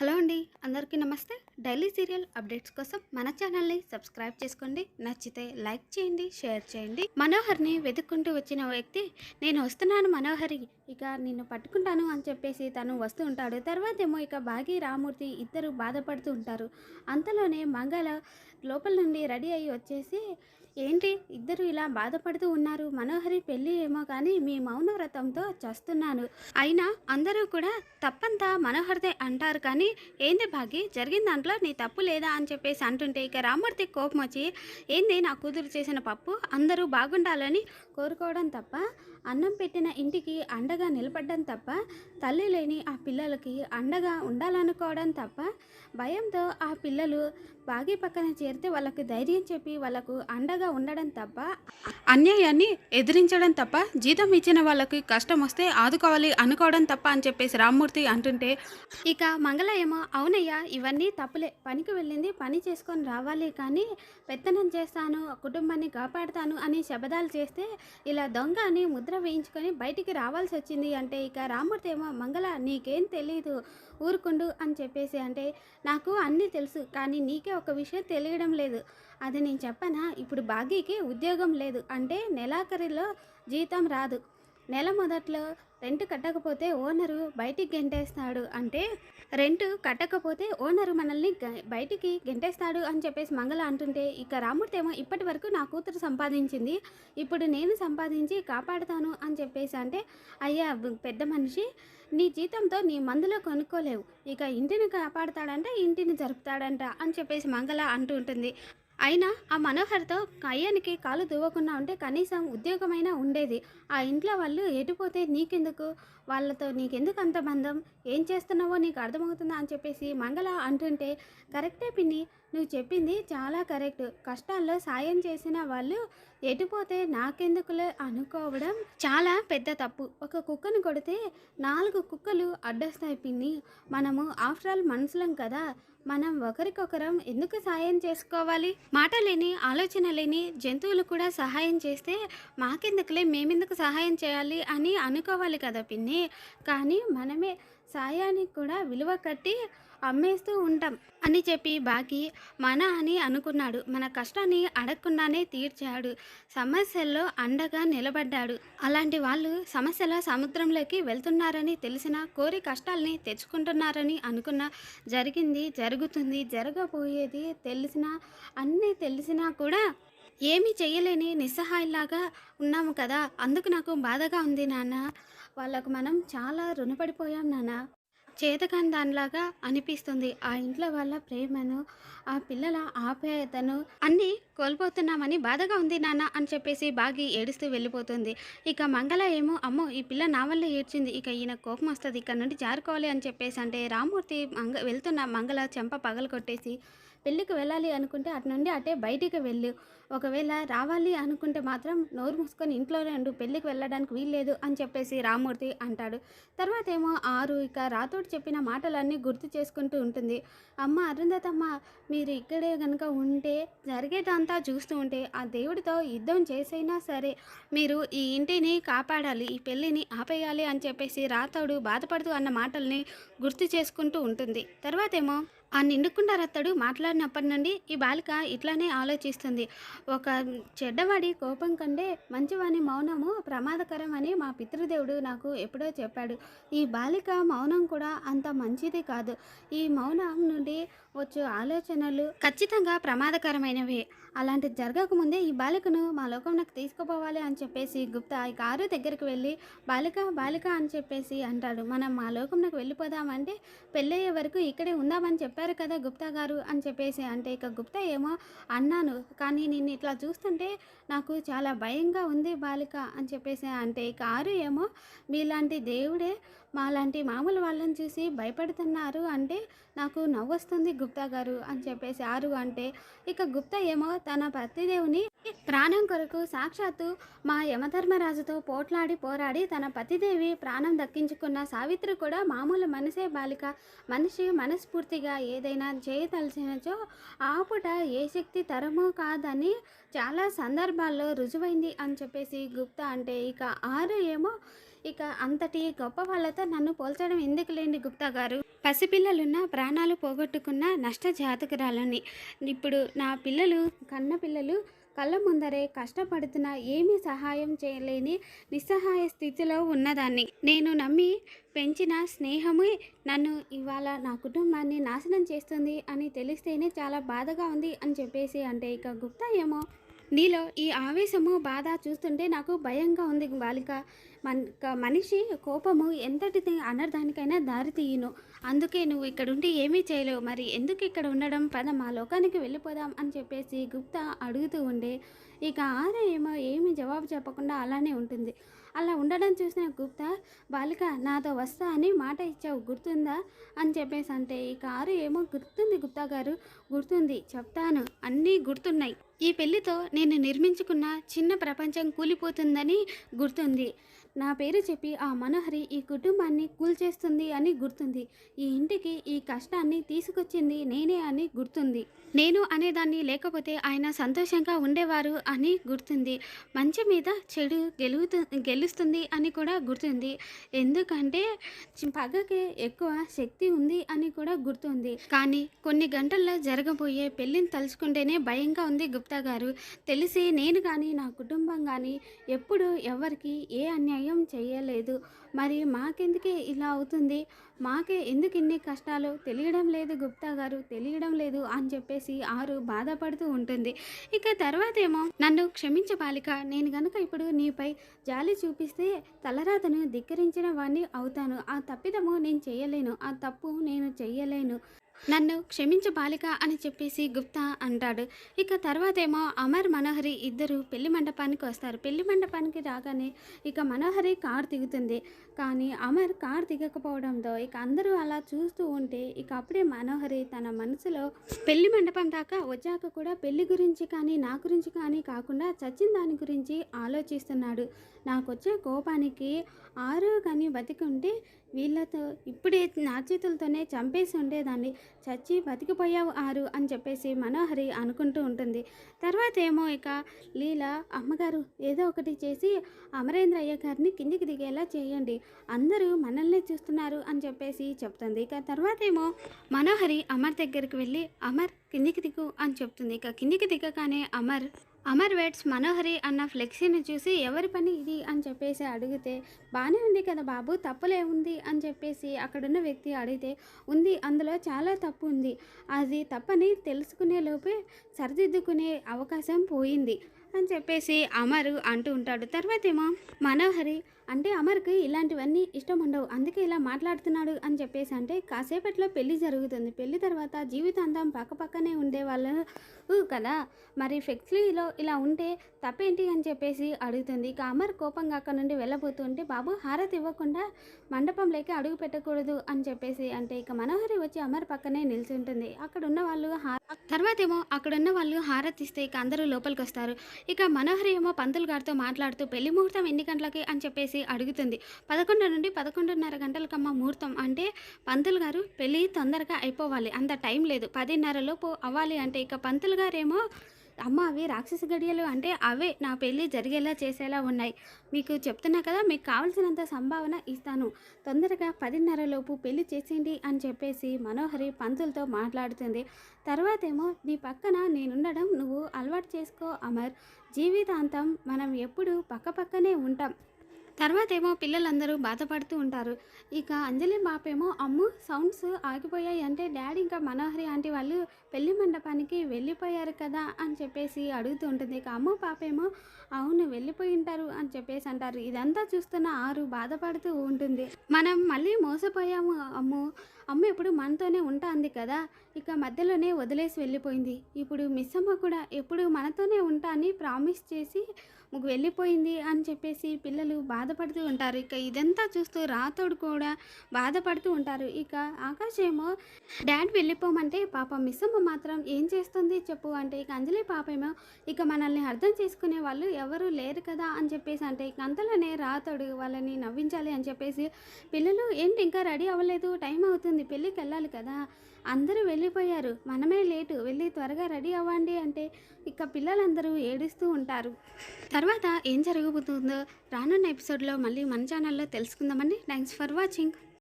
Hello అండి అందరికీ నమస్తే. డైలీ సీరియల్ అప్డేట్స్ కోసం మన ఛానల్ని సబ్స్క్రైబ్ చేసుకోండి నచ్చితే లైక్ చేయండి షేర్ చేయండి. మనోహర్ని వెతుక్కుంటూ వచ్చిన వ్యక్తి నేను వస్తున్నాను మనోహరి ఇక నిన్ను పట్టుకుంటాను అని చెప్పేసి తను వస్తూ ఉంటాడు. తర్వాత ఏమో ఇక బాగి రామూర్తి ఇద్దరు బాధపడుతూ ఉంటారు. అంతలోనే మంగళ లోపల నుండి రెడీ అయ్యి వచ్చేసి ఏంటి ఇద్దరు ఇలా బాధపడుతూ ఉన్నారు? మనోహరి పెళ్ళి ఏమో కానీ మీ మౌన వ్రతంతో చస్తున్నాను. అయినా అందరూ కూడా తప్పంతా మనోహర్దే అంటారు కానీ ఏంది భాగి జరిగిన దాంట్లో నీ తప్పు లేదా అని చెప్పేసి అంటుంటే ఇక రామూర్తి కోపం వచ్చి ఏంది నా కూతురు చేసిన పప్పు? అందరూ బాగుండాలని కోరుకోవడం తప్ప అన్నం పెట్టిన ఇంటికి అండగా నిలబడడం తప్ప తల్లి లేని ఆ పిల్లలకి అండగా ఉండాలనుకోవడం తప్ప భయంతో ఆ పిల్లలు బాగి పక్కన చేరితే వాళ్ళకి ధైర్యం చెప్పి వాళ్ళకు అండగా ఉండడం తప్ప అన్యాయాన్ని ఎదిరించడం తప్ప జీతం ఇచ్చిన వాళ్ళకి కష్టం వస్తే ఆదుకోవాలి అనుకోవడం తప్ప అని చెప్పేసి రామ్మూర్తి అంటుంటే ఇక మంగళ ఏమో అవునయ్యా ఇవన్నీ తప్పులే. పనికి వెళ్ళింది పని చేసుకొని రావాలి కానీ పెత్తనం చేస్తాను కుటుంబాన్ని కాపాడుతాను అని శబదాలు చేస్తే ఇలా దొంగ అని ముద్ర వేయించుకొని బయటికి రావాల్సి వచ్చింది అంటే ఇక రామ్మూర్తి ఏమో మంగళ నీకేం తెలీదు ఊరుకుండు అని చెప్పేసి అంటే నాకు అన్నీ తెలుసు కానీ నీకే ఒక విషయం తెలియడం లేదు. అది నేను చెప్పనా? ఇప్పుడు బాగీకి ఉద్యోగం లేదు అంటే నెలాఖరిలో జీతం రాదు. నెల మొదట్లో రెంట్ కట్టకపోతే ఓనరు బయటికి గెంటేస్తాడు అంటే రెంట్ కట్టకపోతే ఓనరు మనల్ని గ- బయటికి గెంటేస్తాడు అని చెప్పేసి మంగళ అంటుంటే ఇక రామూర్తి ఏమో ఇప్పటి వరకు నా కూతురు సంపాదించింది ఇప్పుడు నేను సంపాదించి కాపాడుతాను అని చెప్పేసి అంటే అయ్యా పెద్ద మనిషి నీ జీతంతో నీ మందులో కొనుక్కోలేవు ఇక ఇంటిని కాపాడుతాడంట ఇంటిని జరుపుతాడంట అని చెప్పేసి మంగళ అంటూ ఉంటుంది. అయినా ఆ మనోహర్తో కయ్యానికి కాలు దువ్వకుండా ఉంటే కనీసం ఉద్యోగమైనా ఉండేది. ఆ ఇంట్లో వాళ్ళు ఎటుపోతే నీకెందుకు? వాళ్ళతో నీకెందుకు అంత బంధం? ఏం చేస్తున్నావో నీకు అర్థమవుతుందా అని చెప్పేసి మంగళ అంటుంటే కరెక్టే పిన్ని నువ్వు చెప్పింది చాలా కరెక్ట్. కష్టాల్లో సాయం చేసిన వాళ్ళు ఎటుపోతే నాకెందుకులే అనుకోవడం చాలా పెద్ద తప్పు. ఒక కుక్కను కొడితే నాలుగు కుక్కలు అడ్డొస్తాయి పిన్ని మనము ఆఫ్టర్ ఆల్ మనుషులం కదా. మనం ఒకరికొకరం ఎందుకు సహాయం చేసుకోవాలి? మాట లేని ఆలోచన లేని జంతువులు కూడా సహాయం చేస్తే మాకెందుకులే మేమెందుకు సహాయం చేయాలి అని అనుకోవాలి కదా పిన్ని. కానీ మనమే సాయానికి కూడా విలువ కట్టి అమ్మేస్తూ ఉంటాం అని చెప్పి బాకి మన అని అనుకున్నాడు. మన కష్టాన్ని అడగకుండానే తీర్చాడు. సమస్యల్లో అండగా నిలబడ్డాడు. అలాంటి వాళ్ళు సమస్యల సముద్రంలోకి వెళ్తున్నారని తెలిసిన కోరి కష్టాల్ని తెచ్చుకుంటున్నారని అనుకున్న జరిగింది జరుగుతుంది జరగబోయేది తెలిసిన అన్నీ తెలిసినా కూడా ఏమీ చేయలేని నిస్సహాయంలాగా ఉన్నాము కదా. అందుకు నాకు బాధగా ఉంది నాన్న. వాళ్ళకు మనం చాలా రుణపడిపోయాం నాన్న. చేతకాని దానిలాగా అనిపిస్తుంది. ఆ ఇంట్లో వాళ్ళ ప్రేమను ఆ పిల్లల ఆప్యాయతను అన్నీ కోల్పోతున్నామని బాధగా ఉంది నాన్న అని చెప్పేసి బాగి ఏడుస్తూ వెళ్ళిపోతుంది. ఇక మంగళ ఏమో అమ్మో ఈ పిల్ల నా వల్ల ఏడ్చింది. ఇక ఈయన కోపం వస్తుంది. ఇక్కడ నుండి జారుకోవాలి అని చెప్పేసి అంటే రామూర్తి మంగ వెళ్తున్న మంగళ చెంప పగలు కొట్టేసి పెళ్ళికి వెళ్ళాలి అనుకుంటే అటు నుండి అటే బయటికి వెళ్ళు. ఒకవేళ రావాలి అనుకుంటే మాత్రం నోరు మూసుకొని ఇంట్లోనే ఉండు పెళ్ళికి వెళ్ళడానికి వీల్లేదు అని చెప్పేసి రామూర్తి అంటాడు. తర్వాత ఏమో ఆరు ఇక రాతోడు చెప్పిన మాటలన్నీ గుర్తు చేసుకుంటూ ఉంటుంది. అమ్మ అరుంధతమ్మ మీరు ఇక్కడే కనుక ఉంటే జరిగేదంతా చూస్తూ ఉంటే ఆ దేవుడితో యుద్ధం చేసైనా సరే మీరు ఈ ఇంటిని కాపాడాలి ఈ పెళ్ళిని ఆపేయాలి అని చెప్పేసి రాతోడు బాధపడుతూ అన్న మాటల్ని గుర్తు చేసుకుంటూ ఉంటుంది. తర్వాత ఏమో ఆ నిండుకుండా రత్తడు మాట్లాడినప్పటి నుండి ఈ బాలిక ఇట్లానే ఆలోచిస్తుంది. ఒక చెడ్డవాడి కోపం కంటే మంచివాని మౌనము ప్రమాదకరం అని మా పితృదేవుడు నాకు ఎప్పుడో చెప్పాడు. ఈ బాలిక మౌనం కూడా అంత మంచిది కాదు. ఈ మౌనం నుండి వచ్చే ఆలోచనలు ఖచ్చితంగా ప్రమాదకరమైనవే. అలాంటిది జరగకముందే ఈ బాలికను మా లోకంలోకి తీసుకుపోవాలి అని చెప్పేసి గుప్తా ఈ కారు దగ్గరికి వెళ్ళి బాలిక బాలిక అని చెప్పేసి అంటాడు. మనం మా లోకంలోకి వెళ్ళిపోదామంటే పెళ్ళయ్యే వరకు ఇక్కడే ఉందామని చెప్పారు కదా గుప్తా గారు అని చెప్పేసి. అంటే ఇక గుప్తా ఏమో అన్నాను. కానీ నిన్ను ఇట్లా చూస్తుంటే నాకు చాలా భయంగా ఉంది బాలిక. అని చెప్పేసి అంటే ఇక ఆరు ఏమో మీలాంటి దేవుడే మాలాంటి మామూలు వాళ్ళని చూసి భయపడుతున్నారు. అంటే నాకు నవ్వొస్తుంది గుప్తా గుప్తా గారు అని చెప్పేసి ఆరు అంటే ఇక గుప్తా ఏమో తన పతిదేవుని ప్రాణం కొరకు సాక్షాత్తు మా యమధర్మరాజుతో పోట్లాడి పోరాడి తన పతిదేవి ప్రాణం దక్కించుకున్న సావిత్రి కూడా మామూలు మనసే బాలిక. మనిషి మనస్ఫూర్తిగా ఏదైనా చేయదలిచినచో ఆపుట ఏ శక్తి తరమో కాదని చాలా సందర్భాల్లో రుజువైంది అని చెప్పేసి గుప్తా అంటే ఇక ఆరు ఏమో ఇక అంతటి గొప్ప వాళ్ళతో నన్ను పోల్చడం ఎందుకు లేండి గుప్తా గారు? పసిపిల్లలున్న ప్రాణాలు పోగొట్టుకున్న నష్ట జాతకురాలని ఇప్పుడు నా పిల్లలు కన్న పిల్లలు కళ్ళ ముందరే కష్టపడుతున్న ఏమీ సహాయం చేయలేని నిస్సహాయ స్థితిలో ఉన్నదాన్ని. నేను నమ్మి పెంచిన స్నేహమే నన్ను ఇవాళ నా కుటుంబాన్ని నాశనం చేస్తుంది అని తెలిస్తేనే చాలా బాధగా ఉంది అని చెప్పేసి అంటే ఇక గుప్తా ఏమో నీలో ఈ ఆవేశము బాధ చూస్తుంటే నాకు భయంగా ఉంది బాలిక. మన మనిషి కోపము ఎంతటి అనర్థానికైనా దారి తీయను. అందుకే నువ్వు ఇక్కడ ఏమీ చేయలేవు. మరి ఎందుకు ఇక్కడ ఉండడం? పద మా లోకానికి వెళ్ళిపోదాం అని చెప్పేసి గుప్తా అడుగుతూ ఉండే. ఇక ఆరే ఏమో ఏమీ జవాబు చెప్పకుండా అలానే ఉంటుంది. అలా ఉండడం చూసిన గుప్తా బాలిక నాతో వస్తా అని మాట ఇచ్చావు గుర్తుందా? అని చెప్పేసి అంటే ఈ కారు ఏమో గుర్తుంది గుప్తా గారు. గుర్తుంది చెప్తాను. అన్నీ గుర్తున్నాయి. ఈ పెళ్ళితో నేను నిర్మించుకున్న చిన్న ప్రపంచం కూలిపోతుందని గుర్తుంది. నా పేరు చెప్పి ఆ మనోహరి ఈ కుటుంబాన్ని కూల్చేస్తుంది అని గుర్తుంది. ఈ ఇంటికి ఈ కష్టాన్ని తీసుకొచ్చింది నేనే అని గుర్తుంది. నేను అనేదాన్ని లేకపోతే ఆయన సంతోషంగా ఉండేవారు అని గుర్తుంది. మంచి మీద చెడు గెలుగుతు గెలుస్తుంది అని కూడా గుర్తుంది. ఎందుకంటే పగకే పగకి ఎక్కువ శక్తి ఉంది అని కూడా గుర్తుంది. కానీ కొన్ని గంటల్లో జరగబోయే పెళ్ళిని తలుచుకుంటేనే భయంగా ఉంది గుప్తా గారు. తెలిసి నేను కానీ నా కుటుంబం కానీ ఎప్పుడు ఎవరికి ఏ అన్యాయం చేయలేదు మరి మాకెందుకే ఇలా అవుతుంది? మాకే ఎందుకు ఇన్ని కష్టాలు? తెలియడం లేదు గుప్తా గారు తెలియడం లేదు అని చెప్పేసి ఆరు బాధపడుతూ ఉంటుంది. ఇక తర్వాత ఏమో నన్ను క్షమించ బాలిక నేను గనుక ఇప్పుడు నీపై జాలి చూపిస్తే తలరాతను ధిక్కరించిన వాడిని అవుతాను. ఆ తప్పిదము నేను చేయలేను ఆ తప్పు నేను చేయలేను నన్ను క్షమించు బాలిక అని చెప్పేసి గుప్తా అంటాడు. ఇక తర్వాత ఏమో అమర్ మనోహరి ఇద్దరు పెళ్ళి మండపానికి వస్తారు. పెళ్ళి మండపానికి రాగానే ఇక మనోహరి కార్ దిగుతుంది. కానీ అమర్ కార్ దిగకపోవడంతో ఇక అందరూ అలా చూస్తూ ఉంటే ఇక అప్పుడే మనోహరి తన మనసులో పెళ్ళి మండపం దాకా వచ్చాక కూడా పెళ్ళి గురించి కానీ నా గురించి కానీ కాకుండా చచ్చిన దాని గురించి ఆలోచిస్తున్నాడు. నాకు వచ్చే కోపానికి ఆరు కానీ బతికి ఉంటే వీళ్ళతో ఇప్పుడే నా చేతులతోనే చంపేసి ఉండేదాన్ని. చచ్చి బతికిపోయావు ఆరు అని చెప్పేసి మనోహరి అనుకుంటూ ఉంటుంది. తర్వాత ఏమో ఇక లీల అమ్మగారు ఏదో ఒకటి చేసి అమరేంద్ర అయ్య గారిని కిందికి దిగేలా చేయండి. అందరూ మనల్ని చూస్తున్నారు అని చెప్పేసి చెప్తుంది. ఇక తర్వాత ఏమో మనోహరి అమర్ దగ్గరికి వెళ్ళి అమర్ కిందికి దిగు అని చెప్తుంది. ఇక కిందికి దిగగానే అమర్ అమర్ వెట్స్ మనోహరి అన్న ఫ్లెక్సీని చూసి ఎవరి పని ఇది అని చెప్పేసి అడిగితే బాగానే ఉంది కదా బాబు తప్పులే ఉంది అని చెప్పేసి అక్కడున్న వ్యక్తి అడిగితే ఉంది అందులో చాలా తప్పు ఉంది. అది తప్పని తెలుసుకునే లోపే సరిదిద్దుకునే అవకాశం పోయింది. అని చెప్పేసి అమరు అంటూ ఉంటాడు. తర్వాత ఏమో మనోహరి అంటే అమర్కి ఇలాంటివన్నీ ఇష్టం ఉండవు. అందుకే ఇలా మాట్లాడుతున్నాడు అని చెప్పేసి అంటే కాసేపట్లో పెళ్ళి జరుగుతుంది. పెళ్ళి తర్వాత జీవితాంతం పక్కపక్కనే ఉండే వాళ్ళు కదా. మరి ఫ్లెక్సీలో ఇలా ఉంటే తప్పేంటి అని చెప్పేసి అడుగుతుంది. ఇక అమర్ కోపంగా అక్కడ నుండి వెళ్ళబోతుంటే బాబు హారతి ఇవ్వకుండా మండపంలోకి అడుగు పెట్టకూడదు అని చెప్పేసి అంటే ఇక మనోహరి వచ్చి అమర్ పక్కనే నిల్చుంటుంది. అక్కడ ఉన్న వాళ్ళు హార తర్వాత ఏమో అక్కడ ఉన్న వాళ్ళు హారతి ఇస్తే ఇక అందరూ లోపలికి వస్తారు ఇక మనోహరి ఏమో పంతులు గారితో మాట్లాడుతూ పెళ్ళి ముహూర్తం ఎన్ని గంటలకి అని చెప్పేసి అడుగుతుంది. పదకొండు నుండి పదకొండున్నర గంటలకమ్మ ముహూర్తం అంటే పంతులు గారు పెళ్ళి తొందరగా అయిపోవాలి. అంత టైం లేదు. పదిన్నర లోపు అవ్వాలి అంటే ఇక పంతులు గారేమో అమ్మ అవి రాక్షస గడియలు అంటే అవే నా పెళ్ళి జరిగేలా చేసేలా ఉన్నాయి. మీకు చెప్తున్నా కదా మీకు కావాల్సినంత సంభావన ఇస్తాను. తొందరగా పదిన్నర లోపు పెళ్ళి చేసేయండి అని చెప్పేసి మనోహరి పంతులతో మాట్లాడుతుంది. తర్వాత ఏమో నీ పక్కన నేనుండడం నువ్వు అలవాటు చేసుకో అమర్. జీవితాంతం మనం ఎప్పుడు పక్క పక్కనే ఉంటాం. తర్వాత ఏమో పిల్లలందరూ బాధపడుతూ ఉంటారు. ఇక అంజలి బాపేమో అమ్ము సౌండ్స్ ఆగిపోయాయి. అంటే డాడీ ఇంకా మనోహరి ఆంటీ వాళ్ళు పెళ్ళి మండపానికి వెళ్ళిపోయారు కదా అని చెప్పేసి అడుగుతూ ఉంటుంది. ఇక అమ్ము పాపేమో అవును వెళ్ళిపోయి ఉంటారు అని చెప్పేసి అంటారు. ఇదంతా చూస్తున్న ఆరు బాధపడుతూ ఉంటుంది. మనం మళ్ళీ మోసపోయాము అమ్ము. అమ్మ ఎప్పుడు మనతోనే ఉంటాంది కదా. ఇక మధ్యలోనే వదిలేసి వెళ్ళిపోయింది. ఇప్పుడు మిస్ అమ్మ కూడా ఎప్పుడు మనతోనే ఉంటా అని ప్రామిస్ చేసి వెళ్ళిపోయింది అని చెప్పేసి పిల్లలు బాధ బాధపడుతూ ఉంటారు. ఇక ఇదంతా చూస్తూ రాతోడు కూడా బాధపడుతూ ఉంటారు. ఇక ఆకాశ్ ఏమో డాడ్ వెళ్ళిపోమంటే పాప మిస్సమ్మ మాత్రం ఏం చేస్తుంది చెప్పు అంటే ఇక అంజలి పాప ఏమో ఇక మనల్ని అర్థం చేసుకునే వాళ్ళు ఎవరు లేరు కదా అని చెప్పేసి అంటే ఇక అంతలోనే రాతోడు వాళ్ళని నవ్వించాలి అని చెప్పేసి పిల్లలు ఏంటి ఇంకా రెడీ అవ్వలేదు టైం అవుతుంది పెళ్ళికి వెళ్ళాలి కదా అందరూ వెళ్ళిపోయారు మనమే లేటు వెళ్ళి త్వరగా రెడీ అవ్వండి అంటే ఇక పిల్లలందరూ ఏడుస్తూ ఉంటారు. తర్వాత ఏం జరగబోతుందో రానున్న ఎపిసోడ్లో మళ్ళీ మన ఛానల్లో తెలుసుకుందామండి. Thanks for watching.